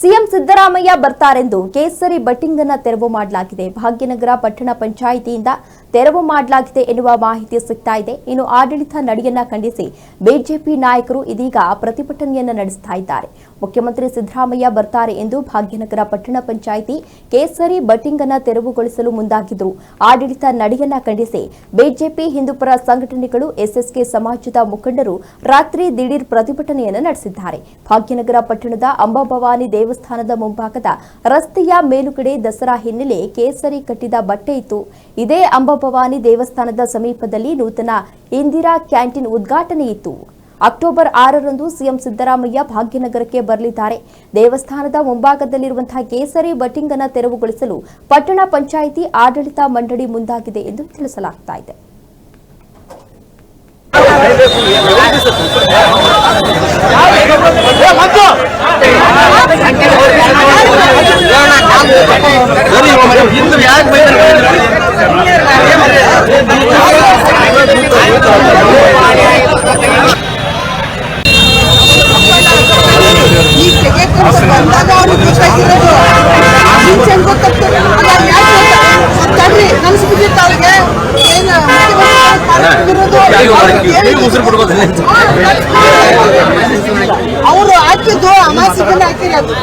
CM Siddaramaiah ಬರ್ತಾರೆಂದು ಕೇಸರಿ batting ಅನ್ನ ತೆರವು ಮಾಡಲಾಗಿದೆ. ಭಾಗ್ಯನಗರ ಪಟ್ಟಣ ಪಂಚಾಯಿತಿಯಿಂದ ತೆರವು ಮಾಡಲಾಗಿದೆ ಎನ್ನುವ ಮಾಹಿತಿ ಸಿಗ್ತಾ ಇದೆ. ಇನ್ನು ಆಡಳಿತ ನಡೆಯನ್ನ ಖಂಡಿಸಿ ಬಿಜೆಪಿ ನಾಯಕರು ಇದೀಗ ಪ್ರತಿಭಟನೆಯನ್ನ ನಡೆಸ್ತಾ ಇದ್ದಾರೆ. ಮುಖ್ಯಮಂತ್ರಿ ಸಿದ್ದರಾಮಯ್ಯ ಬರ್ತಾರೆ ಎಂದು ಭಾಗ್ಯನಗರ ಪಟ್ಟಣ ಪಂಚಾಯಿತಿ ಕೇಸರಿ ಬಟ್ಟಿಂಗ್ ಅನ್ನ ತೆರವುಗೊಳಿಸಲು ಮುಂದಾಗಿದ್ರು ಆಡಳಿತ ನಡೆಯನ್ನ ಖಂಡಿಸಿ ಬಿಜೆಪಿ ಹಿಂದೂಪರ ಸಂಘಟನೆಗಳು, ಎಸ್ಎಸ್ಕೆ ಸಮಾಜದ ಮುಖಂಡರು ರಾತ್ರಿ ದಿಢೀರ್ ಪ್ರತಿಭಟನೆಯನ್ನು ನಡೆಸಿದ್ದಾರೆ. ಭಾಗ್ಯನಗರ ಪಟ್ಟಣದ ಅಂಬಾಭವಾನಿ ದೇವಸ್ಥಾನದ ಮುಂಭಾಗದ ರಸ್ತೆಯ ಮೇಲುಗಡೆ ದಸರಾ ಹಿನ್ನೆಲೆ ಕೇಸರಿ ಕಟ್ಟಿದ ಬಟ್ಟೆ ಇತ್ತು. ಇದೇ ಅಂಬಭವಾನಿ ದೇವಸ್ಥಾನದ ಸಮೀಪದಲ್ಲಿ ನೂತನ ಇಂದಿರಾ ಕ್ಯಾಂಟೀನ್ ಉದ್ಘಾಟನೆ ಇತ್ತು. ಅಕ್ಟೋಬರ್ ಆರರಂದು ಸಿಎಂ ಸಿದ್ದರಾಮಯ್ಯ ಭಾಗ್ಯನಗರಕ್ಕೆ ಬರಲಿದ್ದಾರೆ. ದೇವಸ್ಥಾನದ ಮುಂಭಾಗದಲ್ಲಿರುವಂತಹ ಕೇಸರಿ ಬಟ್ಟಿಂಗ್ ಅನ್ನು ತೆರವುಗೊಳಿಸಲು ಪಟ್ಟಣ ಪಂಚಾಯಿತಿ ಆಡಳಿತ ಮಂಡಳಿ ಮುಂದಾಗಿದೆ ಎಂದು ತಿಳಿಸಲಾಗ್ತಾ ಇದೆ. ಅವರು ಹಾಕಿದ್ದು ಅಮಾಸಿಗೆಲ್ಲ ಹಾಕಿರೋದು.